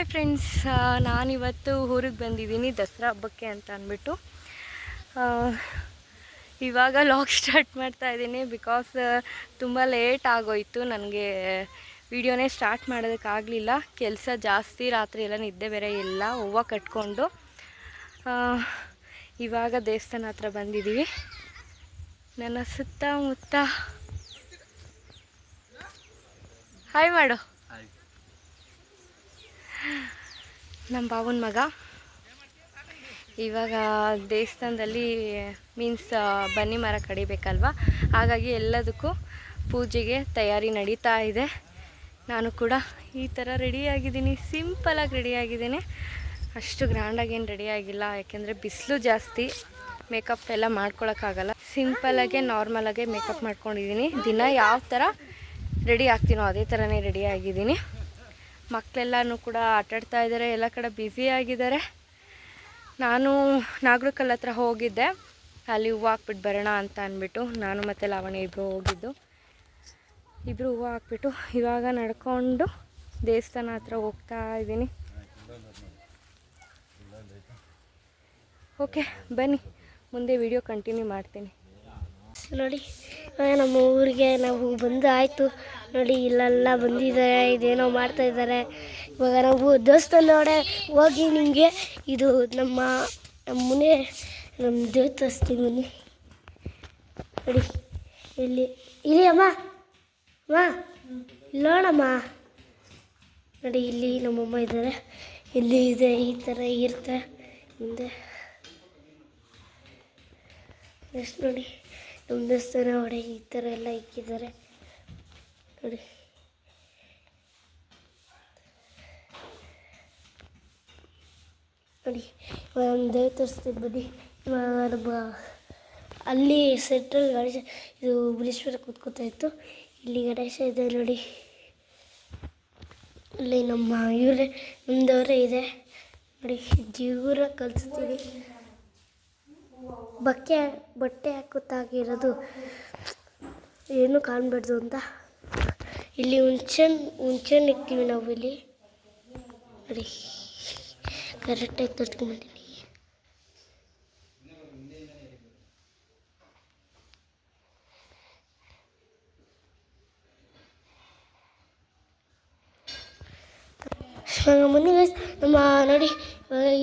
Hi friends ನಾನಿವತ್ತು ಊರಿಗೆ ಬಂದಿದ್ದೀನಿ ದಸರಾ ಹಬ್ಬಕ್ಕೆ ಅಂತ ಅಂದ್ಬಿಟ್ಟು. ಇವಾಗ ಲಾಗ್ ಸ್ಟಾರ್ಟ್ ಮಾಡ್ತಾ ಇದ್ದೀನಿ ಬಿಕಾಸ್ ತುಂಬ ಲೇಟ್ ಆಗೋಯ್ತು. ನನಗೆ ವಿಡಿಯೋನೇ ಸ್ಟಾರ್ಟ್ ಮಾಡೋದಕ್ಕಾಗಲಿಲ್ಲ ಕೆಲಸ ಜಾಸ್ತಿ, ರಾತ್ರಿ ಎಲ್ಲ ನಿದ್ದೆ ಬೇರೆ ಇಲ್ಲ, ಹೂವ ಕಟ್ಕೊಂಡು. ಇವಾಗ ದೇವಸ್ಥಾನ ಹತ್ರ ಬಂದಿದ್ದೀವಿ. ನನ್ನ ಸುತ್ತಮುತ್ತ. ಹಾಯ್ ಮಾಡು. ನಮ್ಮ ಬಾವನ ಮಗ. ಇವಾಗ ದೇವಸ್ಥಾನದಲ್ಲಿ ಮೀನ್ಸ್ ಬನ್ನಿ ಮರ ಕಡಿಬೇಕಲ್ವ? ಹಾಗಾಗಿ ಎಲ್ಲದಕ್ಕೂ ಪೂಜೆಗೆ ತಯಾರಿ ನಡೀತಾ ಇದೆ. ನಾನು ಕೂಡ ಈ ಥರ ರೆಡಿಯಾಗಿದ್ದೀನಿ ಸಿಂಪಲಾಗಿ ರೆಡಿಯಾಗಿದ್ದೀನಿ ಅಷ್ಟು ಗ್ರ್ಯಾಂಡಾಗಿ ಏನು ರೆಡಿ ಆಗಿಲ್ಲ. ಯಾಕೆಂದರೆ ಬಿಸಿಲು ಜಾಸ್ತಿ. ಮೇಕಪ್ ಎಲ್ಲ ಮಾಡ್ಕೊಳಕ್ಕಾಗಲ್ಲ ಸಿಂಪಲಾಗೆ ನಾರ್ಮಲಾಗೆ ಮೇಕಪ್ ಮಾಡ್ಕೊಂಡಿದ್ದೀನಿ. ದಿನ ಯಾವ ಥರ ರೆಡಿ ಆಗ್ತೀನೋ ಅದೇ ಥರನೇ ರೆಡಿ ಆಗಿದ್ದೀನಿ. ಮಕ್ಕಳೆಲ್ಲನೂ ಕೂಡ ಆಟಾಡ್ತಾ ಇದ್ದಾರೆ, ಎಲ್ಲ ಕಡೆ ಬ್ಯುಸಿ ಆಗಿದ್ದಾರೆ. ನಾನು ನಾಗರಕಲ್ ಹತ್ರ ಹೋಗಿದ್ದೆ. ಅಲ್ಲಿ ಹೂವು ಹಾಕ್ಬಿಟ್ಟು ಬರೋಣ ಅಂತ ಅಂದ್ಬಿಟ್ಟು ನಾನು ಮತ್ತು ಲಾವಣಿ ಇಬ್ಬರು ಹೋಗಿದ್ದು. ಇಬ್ಬರು ಹೂವು ಹಾಕ್ಬಿಟ್ಟು ಇವಾಗ ನಡ್ಕೊಂಡು ದೇವಸ್ಥಾನ ಹತ್ರ ಹೋಗ್ತಾ ಇದ್ದೀನಿ. ಓಕೆ ಬನ್ನಿ. ಮುಂದೆ ವಿಡಿಯೋ ಕಂಟಿನ್ಯೂ ಮಾಡ್ತೀನಿ. ನೋಡಿ. ನಮ್ಮ ಊರಿಗೆ ನಾವು ಬಂದು ಆಯಿತು. ನೋಡಿ, ಇಲ್ಲೆಲ್ಲ ಬಂದಿದ್ದಾರೆ ಇದೇನೋ ಮಾಡ್ತಾ ಇದ್ದಾರೆ. ಇವಾಗ ನಾವು ದೇವಸ್ಥಾನ ನೋಡೆ ಹೋಗಿ ನಿಮಗೆ ಇದು ನಮ್ಮ ನಮ್ಮ ಮನೆ ನಮ್ಮ ದೇವ್ ಮನೆ ನೋಡಿ, ಇಲ್ಲಿ ಇಲ್ಲಿ ಅಮ್ಮ ಅಮ್ಮ ಇಲ್ಲೋಣಮ್ಮ ನೋಡಿ, ಇಲ್ಲಿ ನಮ್ಮಮ್ಮ ಇದ್ದಾರೆ. ಇಲ್ಲಿ ಇದೆ, ಈ ಥರ ಇರುತ್ತೆ ಹಿಂದೆ. ನೆಕ್ಸ್ಟ್ ನೋಡಿ. ನಮ್ಮ ದೇವಸ್ಥಾನ ಒಡೆ ಈ ಥರ ಎಲ್ಲ ಇಕ್ಕಿದ್ದಾರೆ. ನೋಡಿ. ನೋಡಿ, ಇವಾಗ ನಮ್ಮ ದೇವ್ ತೋರಿಸ್ತೀನಿ ಬನ್ನಿ. ಇವಾಗ ನಮ್ಮ ಅಲ್ಲಿ ಸೆಂಟ್ರಲ್ ಗಣೇಶ, ಇದು ಬುಲೇಶ್ವರ ಕೂತ್ಕೋತಾ ಇತ್ತು. ಇಲ್ಲಿ ಗಣೇಶ ಇದೆ ನೋಡಿ. ಅಲ್ಲಿ ನಮ್ಮ ಇವರೇ ನಮ್ಮದವರೇ ಇದೆ. ನೋಡಿ, ಜೀವರ ಕಲಿಸ್ತೀನಿ ಬಕ್ಕೆ, ಬಟ್ಟೆ ಹಾಕುತ್ತಾಗಿರೋದು ಏನು ಕಾಣಬಾರ್ದು ಅಂತ. ಇಲ್ಲಿ ಹುಂಚನ್ ಹುಂಚನ್ ಇಕ್ತೀವಿ ನಾವು ಇಲ್ಲಿ. ನೋಡಿ ಕರೆಕ್ಟಾಗಿ ತೋರಿಸ್ಕೊಂಡ್ಬಂದಿನಿ. ನಮ್ಮ ನೋಡಿ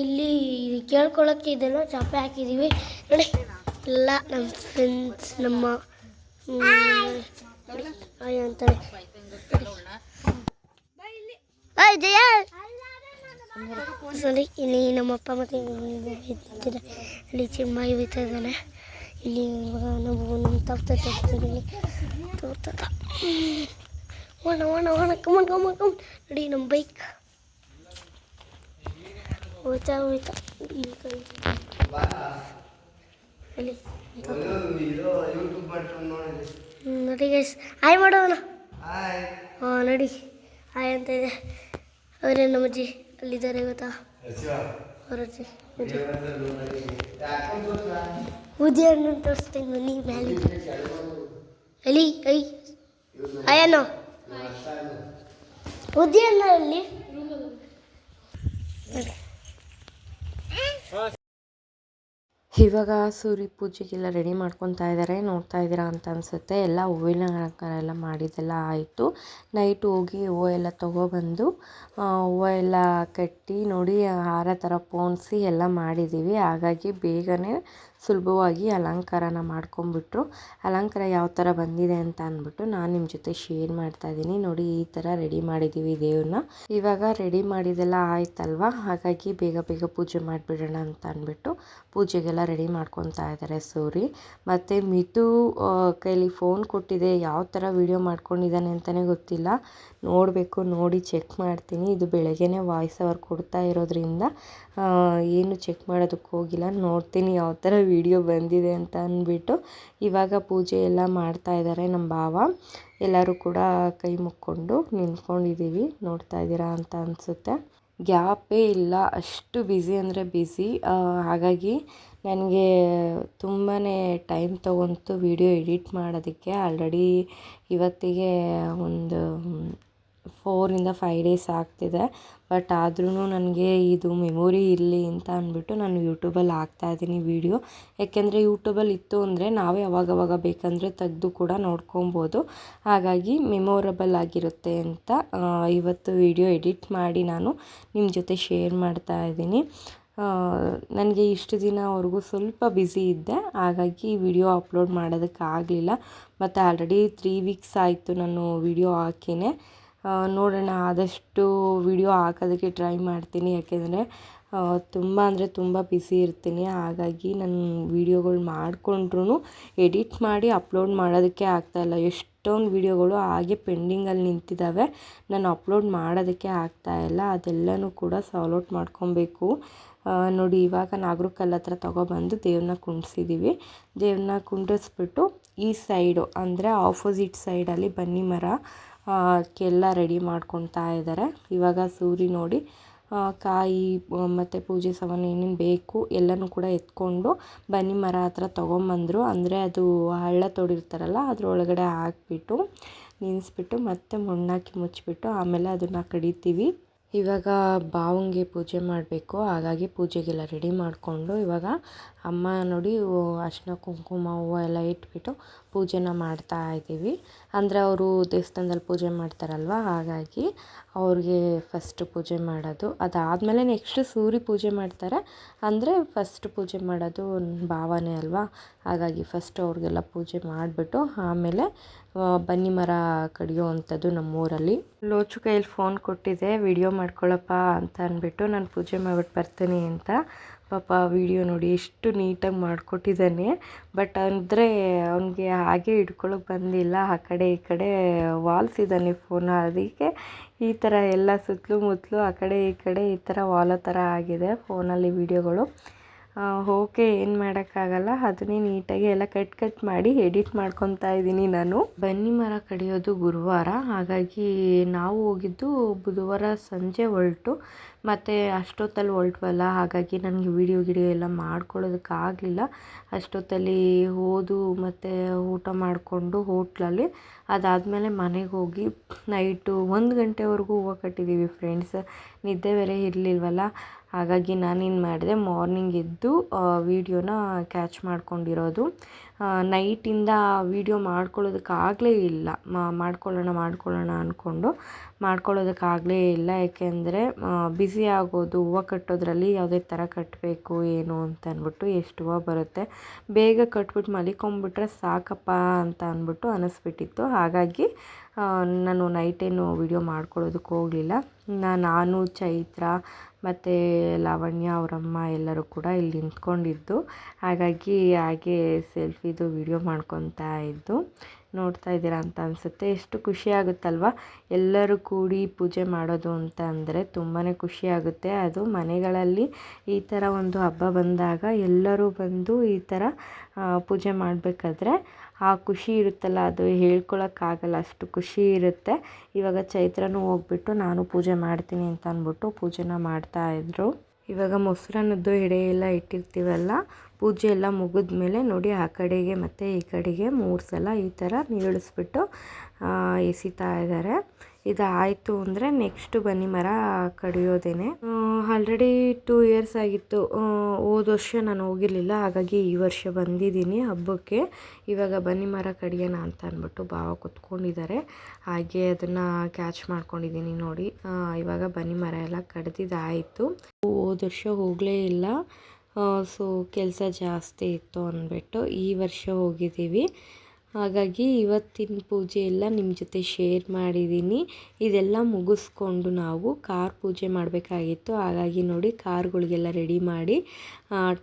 ಇಲ್ಲಿ ಇದು ಕೇಳ್ಕೊಳಕ್ಕೆ ಇದೆಲ್ಲ ಚಾಪೆ ಹಾಕಿದ್ದೀವಿ ನೋಡಿ ಎಲ್ಲ ನಮ್ಮ ಫ್ರೆಂಡ್ಸ್ ನಮ್ಮ ಅಂತಾಳೆ ಜಯ! ನೋಡಿ ಇಲ್ಲಿ ನಮ್ಮ ಅಪ್ಪ ಮತ್ತೆ ಅಲ್ಲಿ ಚಿಮ್ಮಾಯಿ ಹೋಯ್ತಾ ಇದ್ದಾನೆ. ಇಲ್ಲಿ ನಮ್ಮ ತಪ್ಪ ತರ್ತಿದ್ದೀವಿ ತೋರ್ತದ ಓಣ ಓಣ ಓಣ come on come on come on ನೋಡಿ, ನಮ್ಮ ಬೈಕ್ ಹೋಯ್ತಾ ಹೋಯ್ತಾ. ಅಲ್ಲಿ ನೋಡಿ ಗೈಸ್ ಆಯ್ ಮಾಡೋಣ. ಹಾಂ ನೋಡಿ. ಆಯ್ ಅಂತ ಇದೆ. ಅವರೇ ನಮ್ಮಜ್ಜಿ ಅಲ್ಲಿದ್ದಾರೆ ಗೊತ್ತಾ? ಅವರಜ್ಜಿ ಉದಿ ಹಣ್ಣು ತೋರಿಸ್ತೀನಿ ಬನ್ನಿ ಮ್ಯಾಲೆ ಅಲ್ಲಿ ಐ ಅಯ್ಯನೋ ಉದಿ ಅಣ್ಣ. ಅಲ್ಲಿ. ಇವಾಗ ಸೂರ್ಯ ಪೂಜೆಗೆಲ್ಲ ರೆಡಿ ಮಾಡ್ಕೊತಾ ಇದ್ದಾರೆ ನೋಡ್ತಾ ಇದ್ದೀರಾ ಅಂತ ಅನಿಸುತ್ತೆ. ಎಲ್ಲ ಹೂವಿನ ಅಲಂಕಾರ ಎಲ್ಲ ಮಾಡಿದ್ದೆಲ್ಲ ಆಯಿತು. ನೈಟ್ ಹೋಗಿ ಹೂವು ಎಲ್ಲ ತೊಗೊಬಂದು ಹೂವು ಎಲ್ಲ ಕಟ್ಟಿ ನೋಡಿ ಹಾರ ಥರ ಪೋಣಿಸಿ ಎಲ್ಲ ಮಾಡಿದ್ದೀವಿ. ಹಾಗಾಗಿ ಬೇಗನೆ ಸುಲಭವಾಗಿ ಅಲಂಕಾರನ ಮಾಡ್ಕೊಂಬಿಟ್ರು. ಅಲಂಕಾರ ಯಾವ ಥರ ಬಂದಿದೆ ಅಂತ ಅಂದ್ಬಿಟ್ಟು ನಾನು ನಿಮ್ಮ ಜೊತೆ ಶೇರ್ ಮಾಡ್ತಾ ಇದ್ದೀನಿ. ನೋಡಿ ಈ ಥರ ರೆಡಿ ಮಾಡಿದ್ದೀವಿ ದೇವ್ರನ್ನ. ಇವಾಗ ರೆಡಿ ಮಾಡಿದೆಲ್ಲ ಆಯ್ತಲ್ವ? ಹಾಗಾಗಿ ಬೇಗ ಬೇಗ ಪೂಜೆ ಮಾಡಿಬಿಡೋಣ ಅಂತ ಅಂದ್ಬಿಟ್ಟು ಪೂಜೆಗೆಲ್ಲ ರೆಡಿ ಮಾಡ್ಕೊತಾ ಇದ್ದಾರೆ ಸೂರಿ. ಮತ್ತು ಮಿತು ಕೈಲಿ ಫೋನ್ ಕೊಟ್ಟಿದೆ. ಯಾವ ಥರ ವಿಡಿಯೋ ಮಾಡ್ಕೊಂಡಿದ್ದಾನೆ ಅಂತಲೇ ಗೊತ್ತಿಲ್ಲ. ನೋಡಬೇಕು, ನೋಡಿ ಚೆಕ್ ಮಾಡ್ತೀನಿ. ಇದು ಬೆಳಗ್ಗೆನೇ ವಾಯ್ಸ್ ಓವರ್ ಕೊಡ್ತಾ ಇರೋದ್ರಿಂದ ಏನು ಚೆಕ್ ಮಾಡೋದಕ್ಕೆ ಹೋಗಿಲ್ಲ. ನೋಡ್ತೀನಿ ಯಾವ ಥರ ವೀಡಿಯೋ ಬಂದಿದೆ ಅಂತ ಅಂದ್ಬಿಟ್ಟು ಇವಾಗ ಪೂಜೆ ಎಲ್ಲ ಮಾಡ್ತಾ ಇದ್ದಾರೆ ನಮ್ಮ ಭಾವ. ಎಲ್ಲರೂ ಕೂಡ ಕೈ ಮುಕ್ಕೊಂಡು ನಿಂತ್ಕೊಂಡಿದ್ದೀವಿ. ನೋಡ್ತಾ ಇದ್ದೀರಾ ಅಂತ ಅನಿಸುತ್ತೆ. ಗ್ಯಾಪೇ ಇಲ್ಲ. ಅಷ್ಟು ಬ್ಯುಸಿ ಅಂದರೆ ಬ್ಯುಸಿ ಹಾಗಾಗಿ ನನಗೆ ತುಂಬಾ ಟೈಮ್ ತೊಗೊಂತು ವಿಡಿಯೋ ಎಡಿಟ್ ಮಾಡೋದಕ್ಕೆ ಆಲ್ರೆಡಿ ಇವತ್ತಿಗೆ ಒಂದು ಫೋರಿಂದ ಫೈವ್ ಡೇಸ್ ಆಗ್ತಿದೆ. ಬಟ್ ಆದ್ರೂ ನನಗೆ ಇದು ಮೆಮೊರಿ ಇರಲಿ ಅಂತ ಅಂದ್ಬಿಟ್ಟು ನಾನು ಯೂಟ್ಯೂಬಲ್ಲಿ ಹಾಕ್ತಾಯಿದ್ದೀನಿ ವೀಡಿಯೋ. ಯಾಕೆಂದರೆ ಯೂಟ್ಯೂಬಲ್ಲಿ ಇತ್ತು ಅಂದರೆ ನಾವೇ ಅವಾಗವಾಗ ಬೇಕಂದರೆ ತೆಗೆದು ಕೂಡ ನೋಡ್ಕೊಬೋದು. ಹಾಗಾಗಿ ಮೆಮೊರಬಲ್ ಆಗಿರುತ್ತೆ ಅಂತ ಇವತ್ತು ವೀಡಿಯೋ ಎಡಿಟ್ ಮಾಡಿ ನಾನು ನಿಮ್ಮ ಜೊತೆ ಶೇರ್ ಮಾಡ್ತಾ ಇದ್ದೀನಿ. ನನಗೆ ಇಷ್ಟು ದಿನವರೆಗೂ ಸ್ವಲ್ಪ ಬ್ಯುಸಿ ಇದ್ದೆ. ಹಾಗಾಗಿ ವಿಡಿಯೋ ಅಪ್ಲೋಡ್ ಮಾಡೋದಕ್ಕೆ ಆಗಲಿಲ್ಲ ಮತ್ತು ಆಲ್ರೆಡಿ ತ್ರೀ ವೀಕ್ಸ್ ಆಯಿತು ನಾನು ವಿಡಿಯೋ ಹಾಕಿನೇ. ನೋಡೋಣ, ಆದಷ್ಟು ವಿಡಿಯೋ ಹಾಕೋದಕ್ಕೆ ಟ್ರೈ ಮಾಡ್ತೀನಿ. ಯಾಕೆಂದರೆ ತುಂಬ ಅಂದರೆ ತುಂಬ ಬಿಸಿ ಇರ್ತೀನಿ. ಹಾಗಾಗಿ ನಾನು ವೀಡಿಯೋಗಳು ಮಾಡಿಕೊಂಡ್ರೂ ಎಡಿಟ್ ಮಾಡಿ ಅಪ್ಲೋಡ್ ಮಾಡೋದಕ್ಕೆ ಆಗ್ತಾಯಿಲ್ಲ ಎಷ್ಟೊಂದು ವೀಡಿಯೋಗಳು ಹಾಗೆ ಪೆಂಡಿಂಗಲ್ಲಿ ನಿಂತಿದ್ದಾವೆ ನಾನು ಅಪ್ಲೋಡ್ ಮಾಡೋದಕ್ಕೆ ಆಗ್ತಾಯಿಲ್ಲ ಅದೆಲ್ಲನೂ ಕೂಡ ಸಾಲ್ವ್ ಔಟ್ ಮಾಡ್ಕೊಬೇಕು. ನೋಡಿ, ಇವಾಗ ನಾಗರ ಕಲ್ಲ ಹತ್ರ ತೊಗೊಬಂದು ದೇವ್ರನ್ನ ಕುಂಡ್ಸಿದ್ದೀವಿ ದೇವ್ರನ್ನ ಕುಂಡಿಸ್ಬಿಟ್ಟು ಈ ಸೈಡು ಅಂದರೆ ಆಪೋಸಿಟ್ ಸೈಡಲ್ಲಿ ಬನ್ನಿ ಮರ. ಆ, ಕ್ಕೆಲ್ಲ ರೆಡಿ ಮಾಡ್ಕೊಳ್ತಾ ಇದ್ದಾರೆ ಇವಾಗ ಸೂರಿ ನೋಡಿ ಕಾಯಿ ಮತ್ತು ಪೂಜೆ ಸಾಮಾನು ಏನೇನು ಬೇಕು ಎಲ್ಲನೂ ಕೂಡ ಎತ್ಕೊಂಡು ಬನ್ನಿ ಮರ ಹತ್ರ ತೊಗೊಂಬಂದರು. ಅಂದರೆ ಅದು ಹಳ್ಳ ತೋಡಿರ್ತಾರಲ್ಲ ಅದರೊಳಗಡೆ ಹಾಕ್ಬಿಟ್ಟು ನಿನ್ಸ್ಬಿಟ್ಟು ಮತ್ತೆ ಮಣ್ಣಾಕಿ ಮುಚ್ಚಿಬಿಟ್ಟು ಆಮೇಲೆ ಅದನ್ನು ಕಡಿತೀವಿ. ಇವಾಗ ಬಾವಂಗೆ ಪೂಜೆ ಮಾಡಬೇಕು. ಹಾಗಾಗಿ ಪೂಜೆಗೆಲ್ಲ ರೆಡಿ ಮಾಡಿಕೊಂಡು ಇವಾಗ ಅಮ್ಮ ನೋಡಿ ಅರ್ಶಿನ ಕುಂಕುಮ ಹೂವು ಎಲ್ಲ ಇಟ್ಬಿಟ್ಟು ಪೂಜೆನ ಮಾಡ್ತಾ ಇದ್ದೀವಿ. ಅಂದರೆ ಅವರು ದೇವಸ್ಥಾನದಲ್ಲಿ ಪೂಜೆ ಮಾಡ್ತಾರಲ್ವ, ಹಾಗಾಗಿ ಅವ್ರಿಗೆ ಫಸ್ಟ್ ಪೂಜೆ ಮಾಡೋದು. ಅದಾದಮೇಲೆ ನೆಕ್ಸ್ಟ್ ಸೂರಿ ಪೂಜೆ ಮಾಡ್ತಾರೆ. ಅಂದರೆ ಫಸ್ಟ್ ಪೂಜೆ ಮಾಡೋದು ಭಾವನೆ ಅಲ್ವಾ? ಹಾಗಾಗಿ ಫಸ್ಟ್ ಅವ್ರಿಗೆಲ್ಲ ಪೂಜೆ ಮಾಡಿಬಿಟ್ಟು ಆಮೇಲೆ ಬನ್ನಿ ಮರ ಕಡಿಯೋ ಅಂಥದ್ದು ನಮ್ಮೂರಲ್ಲಿ. ಲೋಚು ಕೈಯಲ್ಲಿ ಫೋನ್ ಕೊಟ್ಟಿದ್ದೆ ವಿಡಿಯೋ ಮಾಡ್ಕೊಳ್ಳಪ್ಪ ಅಂತ ಅಂದ್ಬಿಟ್ಟು ನಾನು ಪೂಜೆ ಮಾಡಿಬಿಟ್ಟು ಬರ್ತೀನಿ ಅಂತ. ಪಾಪ ವಿಡಿಯೋ ನೋಡಿ ಎಷ್ಟು ನೀಟಾಗಿ ಮಾಡಿಕೊಟ್ಟಿದ್ದಾನೆ. ಬಟ್ ಅಂದರೆ ಅವನಿಗೆ ಹಾಗೆ ಹಿಡ್ಕೊಳಕ್ಕೆ ಬಂದಿಲ್ಲ. ಆ ಕಡೆ ಈ ಕಡೆ ವಾಲ್ಸಿದ್ದಾನೆ ಫೋನ್ ಅದಕ್ಕೆ ಈ ಥರ ಎಲ್ಲ ಸುತ್ತಲೂ ಮುತ್ತಲೂ ಆ ಕಡೆ ಈ ಕಡೆ ಈ ಥರ ವಾಲೋ ಥರ ಆಗಿದೆ ಫೋನಲ್ಲಿ ವೀಡಿಯೋಗಳು ಓಕೆ ಏನು ಮಾಡೋಕ್ಕಾಗಲ್ಲ. ಅದನ್ನೇ ನೀಟಾಗಿ ಎಲ್ಲ ಕಟ್ ಕಟ್ ಮಾಡಿ ಎಡಿಟ್ ಮಾಡ್ಕೊತಾ ಇದ್ದೀನಿ ನಾನು. ಬನ್ನಿ ಮರ ಕಡಿಯೋದು ಗುರುವಾರ. ಹಾಗಾಗಿ ನಾವು ಹೋಗಿದ್ದು ಬುಧವಾರ ಸಂಜೆ ಹೊರಟು. ಮತ್ತು ಅಷ್ಟೊತ್ತಲ್ಲಿ ಹೊರಟ್ವಲ್ಲ. ಹಾಗಾಗಿ ನನಗೆ ವೀಡಿಯೋ ಗಿಡಿಯೋ ಎಲ್ಲ ಮಾಡ್ಕೊಳ್ಳೋದಕ್ಕಾಗಲಿಲ್ಲ ಅಷ್ಟೊತ್ತಲ್ಲಿ ಓದು ಮತ್ತು ಊಟ ಮಾಡಿಕೊಂಡು ಹೋಟ್ಲಲ್ಲಿ. ಅದಾದಮೇಲೆ ಮನೆಗೆ ಹೋಗಿ ನೈಟು ಒಂದು ಗಂಟೆವರೆಗೂ ಹೂವು ಕಟ್ಟಿದ್ದೀವಿ ಫ್ರೆಂಡ್ಸ್ ನಿದ್ದೆ ಬೇರೆ ಇರಲಿಲ್ವಲ್ಲ. ಹಾಗಾಗಿ ನಾನೇನು ಮಾಡಿದೆ. ಮಾರ್ನಿಂಗ್ ಎದ್ದು ವೀಡಿಯೋನ ಕ್ಯಾಚ್ ಮಾಡ್ಕೊಂಡಿರೋದು. ನೈಟಿಂದ ವೀಡಿಯೋ ಮಾಡ್ಕೊಳ್ಳೋದಕ್ಕಾಗಲೇ ಇಲ್ಲ. ಮಾಡ್ಕೊಳ್ಳೋಣ ಮಾಡ್ಕೊಳ್ಳೋಣ ಅಂದ್ಕೊಂಡು ಮಾಡ್ಕೊಳ್ಳೋದಕ್ಕಾಗಲೇ ಇಲ್ಲ. ಏಕೆಂದರೆ ಬ್ಯುಸಿ ಆಗೋದು, ಹೂವು ಕಟ್ಟೋದ್ರಲ್ಲಿ ಯಾವುದೇ ಥರ ಕಟ್ಟಬೇಕು, ಏನು ಅಂತ ಅಂದ್ಬಿಟ್ಟು ಎಷ್ಟು ಹೂವು ಬರುತ್ತೆ, ಬೇಗ ಕಟ್ಬಿಟ್ಟು ಮಲಿಕೊಂಬಿಟ್ರೆ ಸಾಕಪ್ಪ ಅಂತ ಅಂದ್ಬಿಟ್ಟು ಅನ್ನಿಸ್ಬಿಟ್ಟಿತ್ತು ಹಾಗಾಗಿ ನಾನು ನೈಟೇನು ವೀಡಿಯೋ ಮಾಡ್ಕೊಳ್ಳೋದಕ್ಕೆ ಹೋಗಲಿಲ್ಲ ನಾನು, ಚೈತ್ರ ಮತ್ತು ಲಾವಣ್ಯ ಅವರಮ್ಮ ಎಲ್ಲರೂ ಕೂಡ ಇಲ್ಲಿ ನಿಂತ್ಕೊಂಡಿದ್ದು. ಹಾಗಾಗಿ ಹಾಗೆ ಸೆಲ್ಫಿದು ವಿಡಿಯೋ ಮಾಡ್ಕೊತಾ ಇದ್ದು ನೋಡ್ತಾ ಇದ್ದೀರಾ ಅಂತ ಅನಿಸುತ್ತೆ. ಎಷ್ಟು ಖುಷಿ ಆಗುತ್ತಲ್ವ? ಎಲ್ಲರೂ ಕೂಡಿ ಪೂಜೆ ಮಾಡೋದು ಅಂತ ಅಂದರೆ ತುಂಬಾ ಖುಷಿ ಆಗುತ್ತೆ. ಅದು ಮನೆಗಳಲ್ಲಿ ಈ ಥರ ಒಂದು ಹಬ್ಬ ಬಂದಾಗ ಎಲ್ಲರೂ ಬಂದು ಈ ಥರ ಪೂಜೆ ಮಾಡಬೇಕಾದ್ರೆ ಆ ಖುಷಿ ಇರುತ್ತಲ್ಲ, ಅದು ಹೇಳ್ಕೊಳಕ್ಕಾಗಲ್ಲ, ಅಷ್ಟು ಖುಷಿ ಇರುತ್ತೆ. ಇವಾಗ ಚೈತ್ರನೂ ಹೋಗ್ಬಿಟ್ಟು ನಾನು ಪೂಜೆ ಮಾಡ್ತೀನಿ ಅಂತ ಅಂದ್ಬಿಟ್ಟು ಪೂಜೆನ ಮಾಡ್ತಾ ಇದ್ರು. ಇವಾಗ ಮೊಸರನ್ನದ್ದು ಎಡೆ ಎಲ್ಲ ಇಟ್ಟಿರ್ತೀವಲ್ಲ, ಪೂಜೆ ಎಲ್ಲ ಮುಗಿದ ಮೇಲೆ ನೋಡಿ ಆ ಕಡೆಗೆ ಮತ್ತು ಈ ಕಡೆಗೆ ಮೂರು ಸಲ ಈ ಥರ ನೀಳಿಸ್ಬಿಟ್ಟು ಎಸಿತಾ ಇದ್ದಾರೆ. ಇದು ಆಯಿತು ಅಂದರೆ ನೆಕ್ಸ್ಟ್ ಬನ್ನಿ ಮರ ಕಡಿಯೋದೇನೆ. ಆಲ್ರೆಡಿ ಟೂ ಇಯರ್ಸ್ ಆಗಿತ್ತು. ಹೋದ ವರ್ಷ ನಾನು ಹೋಗಿರಲಿಲ್ಲ, ಹಾಗಾಗಿ ಈ ವರ್ಷ ಬಂದಿದ್ದೀನಿ ಹಬ್ಬಕ್ಕೆ. ಇವಾಗ ಬನ್ನಿ ಮರ ಕಡಿಯೋಣ ಅಂತ ಅಂದ್ಬಿಟ್ಟು ಭಾವ ಕೂತ್ಕೊಂಡಿದ್ದಾರೆ. ಹಾಗೆ ಅದನ್ನು ಕ್ಯಾಚ್ ಮಾಡ್ಕೊಂಡಿದ್ದೀನಿ ನೋಡಿ. ಇವಾಗ ಬನ್ನಿ ಮರ ಎಲ್ಲ ಕಡ್ದಿದ್ದಾಯಿತು. ಹೋದ ವರ್ಷ ಹೋಗಲೇ ಇಲ್ಲ. ಸೊ ಕೆಲಸ ಜಾಸ್ತಿ ಇತ್ತು ಅಂದ್ಬಿಟ್ಟು ಈ ವರ್ಷ ಹೋಗಿದ್ದೀವಿ. ಹಾಗಾಗಿ ಇವತ್ತಿನ ಪೂಜೆ ಎಲ್ಲ ನಿಮ್ಮ ಜೊತೆ ಶೇರ್ ಮಾಡಿದ್ದೀನಿ. ಇದೆಲ್ಲ ಮುಗಿಸ್ಕೊಂಡು ನಾವು ಕಾರ್ ಪೂಜೆ ಮಾಡಬೇಕಾಗಿತ್ತು. ಹಾಗಾಗಿ ನೋಡಿ ಕಾರ್ಗಳಿಗೆಲ್ಲ ರೆಡಿ ಮಾಡಿ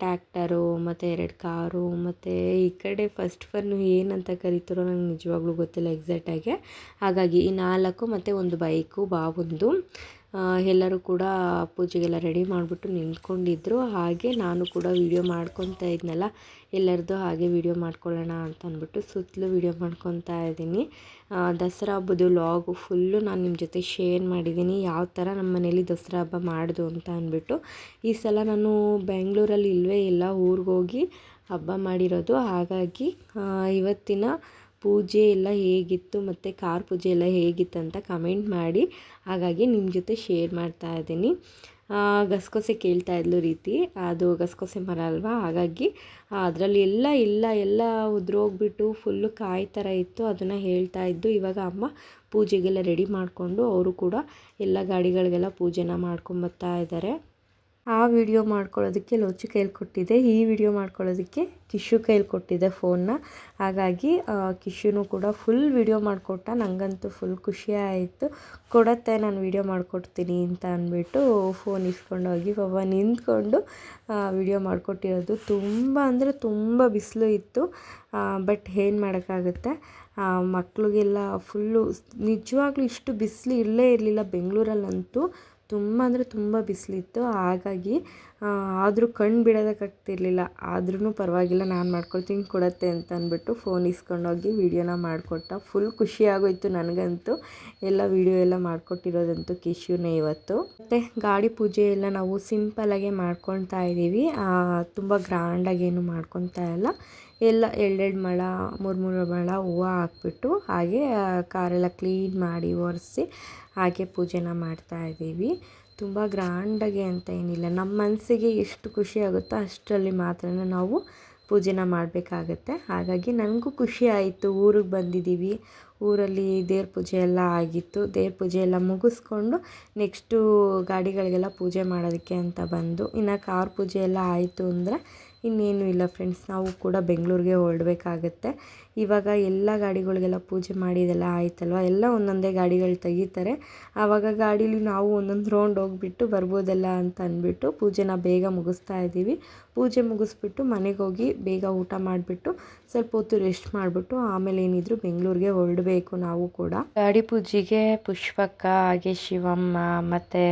ಟ್ಯಾಕ್ಟರು ಮತ್ತು ಎರಡು ಕಾರು, ಮತ್ತು ಈ ಕಡೆ ಫಸ್ಟ್ ಫನ್ನು ಏನಂತ ಕರೀತಾರೋ ನಂಗೆ ನಿಜವಾಗ್ಲೂ ಗೊತ್ತಿಲ್ಲ ಎಕ್ಸಾಕ್ಟಾಗಿ ಹಾಗಾಗಿ ಈ ನಾಲ್ಕು ಮತ್ತು ಒಂದು ಬೈಕು ಬಾವೊಂದು ಎಲ್ಲರೂ ಕೂಡ ಪೂಜೆಗೆಲ್ಲ ರೆಡಿ ಮಾಡಿಬಿಟ್ಟು ನಿಂತ್ಕೊಂಡಿದ್ರು. ಹಾಗೆ ನಾನು ಕೂಡ ವೀಡಿಯೋ ಮಾಡ್ಕೊತಾ ಇದ್ನಲ್ಲ, ಎಲ್ಲರದ್ದು ಹಾಗೆ ವೀಡಿಯೋ ಮಾಡ್ಕೊಳ್ಳೋಣ ಅಂತ ಅಂದ್ಬಿಟ್ಟು ಸುತ್ತಲೂ ವೀಡಿಯೋ ಮಾಡ್ಕೊತಾ ಇದ್ದೀನಿ. ದಸರಾ ಹಬ್ಬದ ಲಾಗು ಫುಲ್ಲು ನಾನು ನಿಮ್ಮ ಜೊತೆ ಶೇರ್ ಮಾಡಿದ್ದೀನಿ. ಯಾವ ಥರ ನಮ್ಮ ಮನೇಲಿ ದಸರಾ ಹಬ್ಬ ಮಾಡಿದು ಅಂತ ಅಂದ್ಬಿಟ್ಟು. ಈ ಸಲ ನಾನು ಬೆಂಗಳೂರಲ್ಲಿ ಇಲ್ಲವೇ ಇಲ್ಲ ಊರಿಗೋಗಿ ಹಬ್ಬ ಮಾಡಿರೋದು. ಹಾಗಾಗಿ ಇವತ್ತಿನ ಪೂಜೆ ಎಲ್ಲ ಹೇಗಿತ್ತು ಮತ್ತು ಕಾರ್ ಪೂಜೆ ಎಲ್ಲ ಹೇಗಿತ್ತು ಅಂತ ಕಮೆಂಟ್ ಮಾಡಿ. ಹಾಗಾಗಿ ನಿಮ್ಮ ಜೊತೆ ಶೇರ್ ಮಾಡ್ತಾ ಇದ್ದೀನಿ. ಗಸಗಸೆ ಕೇಳ್ತಾ ಇದ್ಲು ರೀತಿ. ಅದು ಗಸಗಸೆ ಮರ ಅಲ್ವಾ? ಹಾಗಾಗಿ ಅದರಲ್ಲಿ ಎಲ್ಲ ಇಲ್ಲ ಎಲ್ಲ ಉದ್ರೋಗ್ಬಿಟ್ಟು ಫುಲ್ಲು ಕಾಯಿ ಥರ ಇತ್ತು. ಅದನ್ನು ಹೇಳ್ತಾ ಇದ್ದು ಇವಾಗ ಅಮ್ಮ ಪೂಜೆಗೆಲ್ಲ ರೆಡಿ ಮಾಡಿಕೊಂಡು ಅವರು ಕೂಡ ಎಲ್ಲ ಗಾಡಿಗಳಿಗೆಲ್ಲ ಪೂಜೆನ ಮಾಡ್ಕೊಂಬತ್ತಾ ಇದ್ದಾರೆ. ಆ ವಿಡಿಯೋ ಮಾಡ್ಕೊಳ್ಳೋದಕ್ಕೆ ಲೋಚು ಕೈಲಿ ಕೊಟ್ಟಿದ್ದೆ ಈ ವಿಡಿಯೋ ಮಾಡ್ಕೊಳ್ಳೋದಕ್ಕೆ ಕಿಶು ಕೈಲಿ ಕೊಟ್ಟಿದ್ದೆ ಫೋನ್ನ ಹಾಗಾಗಿ ಕಿಶುನು ಕೂಡ ಫುಲ್ ವಿಡಿಯೋ ಮಾಡಿಕೊಟ್ಟ ನನಗಂತೂ ಫುಲ್ ಖುಷಿ ಆಯಿತು. ಕೊಡತ್ತೆ, ನಾನು ವಿಡಿಯೋ ಮಾಡಿಕೊಡ್ತೀನಿ ಅಂತ ಅಂದ್ಬಿಟ್ಟು ಫೋನ್ ಇಸ್ಕೊಂಡೋಗಿ ಪಾಪ ನಿಂತ್ಕೊಂಡು ವಿಡಿಯೋ ಮಾಡಿಕೊಟ್ಟಿರೋದು. ತುಂಬ ಅಂದರೆ ತುಂಬ ಬಿಸಿಲು ಇತ್ತು. ಬಟ್ ಏನು ಮಾಡೋಕ್ಕಾಗುತ್ತೆ? ಮಕ್ಕಳಿಗೆಲ್ಲ ಫುಲ್ಲು ನಿಜವಾಗ್ಲೂ ಇಷ್ಟು ಬಿಸಿಲು ಇಲ್ಲೇ ಇರಲಿಲ್ಲ. ಬೆಂಗಳೂರಲ್ಲಂತೂ ತುಂಬ ಅಂದರೆ ತುಂಬ ಬಿಸಿಲಿತ್ತು. ಹಾಗಾಗಿ ಆದರೂ ಕಣ್ಣು ಬಿಡೋದಕ್ಕಾಗ್ತಿರ್ಲಿಲ್ಲ ಆದ್ರೂ ಪರವಾಗಿಲ್ಲ, ನಾನು ಮಾಡ್ಕೊಳ್ತೀನಿ ಕೊಡತ್ತೆ ಅಂತ ಅಂದ್ಬಿಟ್ಟು ಫೋನ್ ಇಸ್ಕೊಂಡೋಗಿ ವೀಡಿಯೋನ ಮಾಡಿಕೊಟ್ಟ. ಫುಲ್ ಖುಷಿ ಆಗೋಯ್ತು ನನಗಂತೂ. ಎಲ್ಲ ವೀಡಿಯೋ ಎಲ್ಲ ಮಾಡಿಕೊಟ್ಟಿರೋದಂತೂ ಕಿಶ್ಯೂನೇ ಇವತ್ತು. ಮತ್ತು ಗಾಡಿ ಪೂಜೆ ಎಲ್ಲ ನಾವು ಸಿಂಪಲಾಗೆ ಮಾಡ್ಕೊಳ್ತಾ ಇದ್ದೀವಿ. ತುಂಬ ಗ್ರ್ಯಾಂಡಾಗೇನು ಮಾಡ್ಕೊತಾ ಇಲ್ಲ. ಎಲ್ಲ ಎರಡೆರಡು ಮಳ ಮೂರು ಮೂರು ಮಳ, ಹೂವು ಹಾಕ್ಬಿಟ್ಟು ಹಾಗೆ ಕಾರೆಲ್ಲ ಕ್ಲೀನ್ ಮಾಡಿ ಒರೆಸಿ ಹಾಗೆ ಪೂಜೆನ ಮಾಡ್ತಾ ಇದ್ದೀವಿ. ತುಂಬ ಗ್ರ್ಯಾಂಡಾಗಿ ಅಂತ ಏನಿಲ್ಲ. ನಮ್ಮ ಮನಸ್ಸಿಗೆ ಎಷ್ಟು ಖುಷಿ ಆಗುತ್ತೋ ಅಷ್ಟರಲ್ಲಿ ಮಾತ್ರ ನಾವು ಪೂಜೆನ ಮಾಡಬೇಕಾಗತ್ತೆ. ಹಾಗಾಗಿ ನನಗೂ ಖುಷಿ ಆಯಿತು. ಊರಿಗೆ ಬಂದಿದ್ದೀವಿ. ಊರಲ್ಲಿ ದೇವ್ರ ಪೂಜೆ ಎಲ್ಲ ಆಗಿತ್ತು. ದೇವ್ರ ಪೂಜೆ ಎಲ್ಲ ಮುಗಿಸ್ಕೊಂಡು ನೆಕ್ಸ್ಟು ಗಾಡಿಗಳಿಗೆಲ್ಲ ಪೂಜೆ ಮಾಡೋದಕ್ಕೆ ಅಂತ ಬಂದು, ಇನ್ನು ಕಾರ್ ಪೂಜೆ ಎಲ್ಲ ಆಯಿತು ಅಂದರೆ ಇನ್ನೇನು ಇಲ್ಲ ಫ್ರೆಂಡ್ಸ್ ನಾವು ಕೂಡ ಬೆಂಗಳೂರಿಗೆ ಹೊರಡಬೇಕಾಗತ್ತೆ. ಇವಾಗ ಎಲ್ಲ ಗಾಡಿಗಳಿಗೆಲ್ಲ ಪೂಜೆ ಮಾಡಿದೆಲ್ಲ ಆಯ್ತಲ್ವ? ಎಲ್ಲ ಒಂದೊಂದೇ ಗಾಡಿಗಳು ತೆಗಿತಾರೆ. ಆವಾಗ ಗಾಡೀಲಿ ನಾವು ಒಂದೊಂದು ರೌಂಡ್ ಹೋಗ್ಬಿಟ್ಟು ಬರ್ಬೋದಲ್ಲ ಅಂತ ಅಂದ್ಬಿಟ್ಟು ಪೂಜೆನ ಬೇಗ ಮುಗಿಸ್ತಾ ಇದ್ದೀವಿ. ಪೂಜೆ ಮುಗಿಸ್ಬಿಟ್ಟು ಮನೆಗೆ ಹೋಗಿ ಬೇಗ ಊಟ ಮಾಡಿಬಿಟ್ಟು ಸ್ವಲ್ಪ ಹೊತ್ತು ರೆಸ್ಟ್ ಮಾಡಿಬಿಟ್ಟು ಆಮೇಲೆ ಏನಿದ್ರು ಬೆಂಗಳೂರಿಗೆ ಹೊರಡಬೇಕು ನಾವು ಕೂಡ. ಗಾಡಿ ಪೂಜೆಗೆ ಪುಷ್ಪಕ್ಕ, ಹಾಗೆ ಶಿವಮ್ಮ, ಮತ್ತು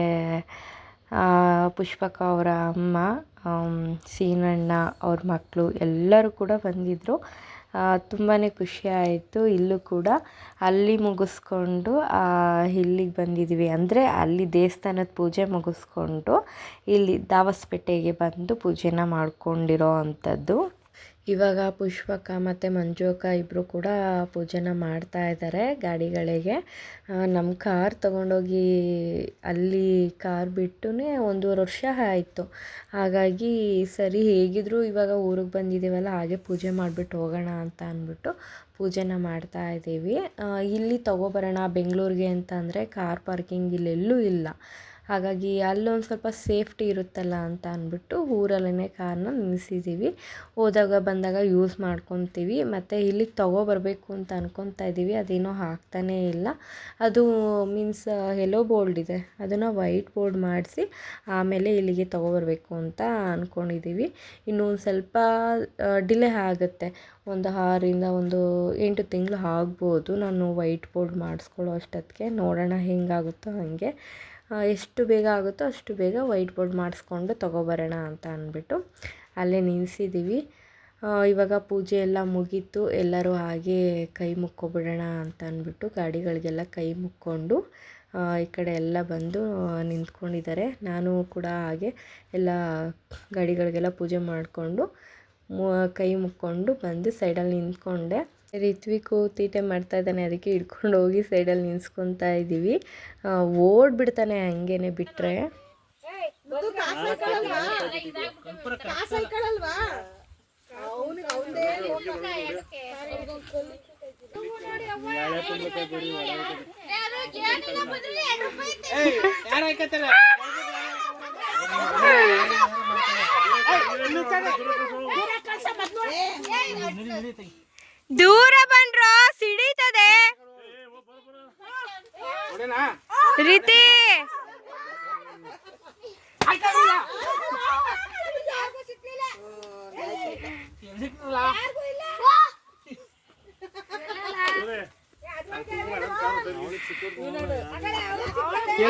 ಪುಷ್ಪಕ್ಕ ಅವರ ಅಮ್ಮ. ಸೀನಣ್ಣ, ಅವ್ರ ಮಕ್ಕಳು ಎಲ್ಲರೂ ಕೂಡ ಬಂದಿದ್ದರು ತುಂಬಾ ಖುಷಿ ಆಯಿತು ಇಲ್ಲೂ ಕೂಡ. ಅಲ್ಲಿ ಮುಗಿಸ್ಕೊಂಡು ಇಲ್ಲಿಗೆ ಬಂದಿದ್ವಿ. ಅಂದರೆ ಅಲ್ಲಿ ದೇವಸ್ಥಾನದ ಪೂಜೆ ಮುಗಿಸ್ಕೊಂಡು ಇಲ್ಲಿ ದಾವಸ್ಪೇಟೆಗೆ ಬಂದು ಪೂಜೆನ ಮಾಡ್ಕೊಂಡಿರೋ ಅಂಥದ್ದು. ಇವಾಗ ಪುಷ್ಪಕ್ಕ ಮತ್ತು ಮಂಜು ಅಕ್ಕ ಇಬ್ಬರು ಕೂಡ ಪೂಜೆನ ಮಾಡ್ತಾ ಇದ್ದಾರೆ ಗಾಡಿಗಳಿಗೆ. ನಮ್ಮ ಕಾರ್ ತಗೊಂಡೋಗಿ ಅಲ್ಲಿ ಕಾರ್ ಬಿಟ್ಟು ಒಂದೂವರೆ ವರ್ಷ ಆಯಿತು. ಹಾಗಾಗಿ ಸರಿ ಹೇಗಿದ್ದರೂ ಇವಾಗ ಊರಿಗೆ ಬಂದಿದ್ದೀವಲ್ಲ, ಹಾಗೆ ಪೂಜೆ ಮಾಡಿಬಿಟ್ಟು ಹೋಗೋಣ ಅಂತ ಅಂದ್ಬಿಟ್ಟು ಪೂಜೆನ ಮಾಡ್ತಾ ಇದ್ದೀವಿ. ಇಲ್ಲಿ ತೊಗೊಬರೋಣ ಬೆಂಗಳೂರಿಗೆ ಅಂತ ಅಂದರೆ ಕಾರ್ ಪಾರ್ಕಿಂಗ್ ಇಲ್ಲೆಲ್ಲೂ ಇಲ್ಲ. ಹಾಗಾಗಿ ಅಲ್ಲೊಂದು ಸ್ವಲ್ಪ ಸೇಫ್ಟಿ ಇರುತ್ತಲ್ಲ ಅಂತ ಅಂದ್ಬಿಟ್ಟು ಊರಲ್ಲೇ ಕಾರ್ನ ನಿಲ್ಲಿಸಿದ್ದೀವಿ ಹೋದಾಗ ಬಂದಾಗ ಯೂಸ್ ಮಾಡ್ಕೊತೀವಿ. ಮತ್ತು ಇಲ್ಲಿಗೆ ತಗೊಬರ್ಬೇಕು ಅಂತ ಅಂದ್ಕೊತಾ ಇದ್ದೀವಿ ಅದೇನೋ ಹಾಕ್ತಾನೇ ಇಲ್ಲ. ಅದು ಮೀನ್ಸ್ ಎಲ್ಲೋ ಬೋರ್ಡ್ ಇದೆ. ಅದನ್ನು ವೈಟ್ ಬೋರ್ಡ್ ಮಾಡಿಸಿ ಆಮೇಲೆ ಇಲ್ಲಿಗೆ ತಗೊಬರ್ಬೇಕು ಅಂತ ಅಂದ್ಕೊಂಡಿದ್ದೀವಿ ಇನ್ನು ಒಂದು ಸ್ವಲ್ಪ ಡಿಲೇ ಆಗುತ್ತೆ. ಒಂದು ಆರರಿಂದ ಒಂದು ಎಂಟು ತಿಂಗಳು ಆಗ್ಬೋದು. ನಾನು ವೈಟ್ ಬೋರ್ಡ್ ಮಾಡಿಸ್ಕೊಳ್ಳೋ ಅಷ್ಟೊತ್ತಿಗೆ. ನೋಡೋಣ ಹೆಂಗಾಗುತ್ತೋ ಹಾಗೆ. ಎಷ್ಟು ಬೇಗ ಆಗುತ್ತೋ ಅಷ್ಟು ಬೇಗ ವೈಟ್ ಬೋರ್ಡ್ ಮಾಡಿಸ್ಕೊಂಡು ತೊಗೊಬರೋಣ ಅಂತ ಅಂದ್ಬಿಟ್ಟು ಅಲ್ಲೇ ನಿಲ್ಲಿಸಿದ್ದೀವಿ ಇವಾಗ ಪೂಜೆ ಎಲ್ಲ ಮುಗೀತು, ಎಲ್ಲರೂ ಹಾಗೆ ಕೈ ಮುಕ್ಕೊಬಿಡೋಣ ಅಂತ ಅಂದ್ಬಿಟ್ಟು ಗಾಡಿಗಳಿಗೆಲ್ಲ ಕೈ ಮುಕ್ಕೊಂಡು ಈ ಕಡೆ ಎಲ್ಲ ಬಂದು ನಿಂತ್ಕೊಂಡಿದ್ದಾರೆ. ನಾನು ಕೂಡ ಹಾಗೆ ಎಲ್ಲ ಗಾಡಿಗಳಿಗೆಲ್ಲ ಪೂಜೆ ಮಾಡಿಕೊಂಡು ಕೈ ಮುಕ್ಕೊಂಡು ಬಂದು ಸೈಡಲ್ಲಿ ನಿಂತ್ಕೊಂಡೆ. ರಿತ್ವಿಕು ತೀಟೆ ಮಾಡ್ತಾ ಇದ್ದಾನೆ ಅದಕ್ಕೆ ಹಿಡ್ಕೊಂಡು ಹೋಗಿ ಸೈಡಲ್ಲಿ ನಿಲ್ಸ್ಕೊತಾ ಇದ್ದೀವಿ ಓಡ್ಬಿಡ್ತಾನೆ ಹಂಗೇನೆ ಬಿಟ್ಟರೆ ದೂರ ಬಂದ್ರೋ ಸಿಡಿತದೆ. ರೀತಿ. ಏ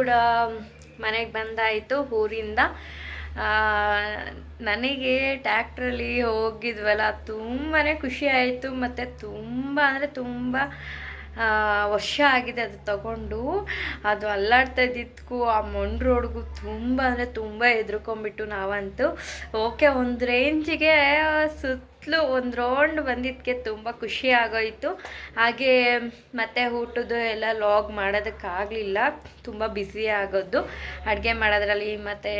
ಕೂಡ ಮನೆಗೆ ಬಂದಾಯಿತು ಊರಿಂದ. ನನಗೆ ಟ್ಯಾಕ್ಟ್ರಲ್ಲಿ ಹೋಗಿದ್ವಲ್ಲ ತುಂಬಾ ಖುಷಿ ಆಯಿತು. ಮತ್ತು ತುಂಬ ಅಂದರೆ ತುಂಬ ವರ್ಷ ಆಗಿದೆ ಅದು ತಗೊಂಡು. ಅದು ಅಲ್ಲಾಡ್ತಾ ಇದ್ದಿದ್ದಕ್ಕೂ ಆ ಮಣ್ಣು ರೋಡ್ಗೂ ತುಂಬ ಅಂದರೆ ತುಂಬ ಹೆದ್ರುಕೊಂಡ್ಬಿಟ್ಟು ನಾವಂತೂ. ಓಕೆ, ಒಂದು ರೇಂಜಿಗೆ ಸುತ್ತಲೂ ಒಂದು ರೌಂಡ್ ಬಂದಿದ್ದಕ್ಕೆ ತುಂಬ ಖುಷಿ ಆಗೋಯಿತು. ಹಾಗೆ ಮತ್ತೆ ಊಟದ್ದು ಎಲ್ಲ ಲಾಗ್ ಮಾಡೋದಕ್ಕಾಗಲಿಲ್ಲ. ತುಂಬ ಬ್ಯುಸಿ ಆಗೋದು ಅಡುಗೆ ಮಾಡೋದ್ರಲ್ಲಿ ಮತ್ತು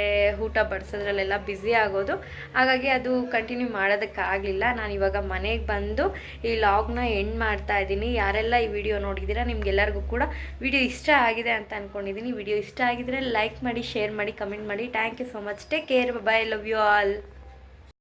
ಊಟ ಬಡಿಸೋದ್ರಲ್ಲೆಲ್ಲ ಬ್ಯುಸಿ ಆಗೋದು. ಹಾಗಾಗಿ ಅದು ಕಂಟಿನ್ಯೂ ಮಾಡೋದಕ್ಕಾಗಲಿಲ್ಲ. ನಾನು ಇವಾಗ ಮನೆಗೆ ಬಂದು ಈ ಲಾಗ್ನ ಎಂಡ್ ಮಾಡ್ತಾ ಇದ್ದೀನಿ. ಯಾರೆಲ್ಲ ಈ ವಿಡಿಯೋ ನೋಡಿದ್ದೀರಾ, ನಿಮ್ಗೆಲ್ಲರಿಗೂ ಕೂಡ ವಿಡಿಯೋ ಇಷ್ಟ ಆಗಿದೆ ಅಂತ ಅಂದ್ಕೊಂಡಿದ್ದೀನಿ ವಿಡಿಯೋ ಇಷ್ಟ ಆಗಿದ್ರೆ ಲೈಕ್ ಮಾಡಿ ಶೇರ್ ಮಾಡಿ ಕಮೆಂಟ್ ಮಾಡಿ. Thank you so much take care bye love you all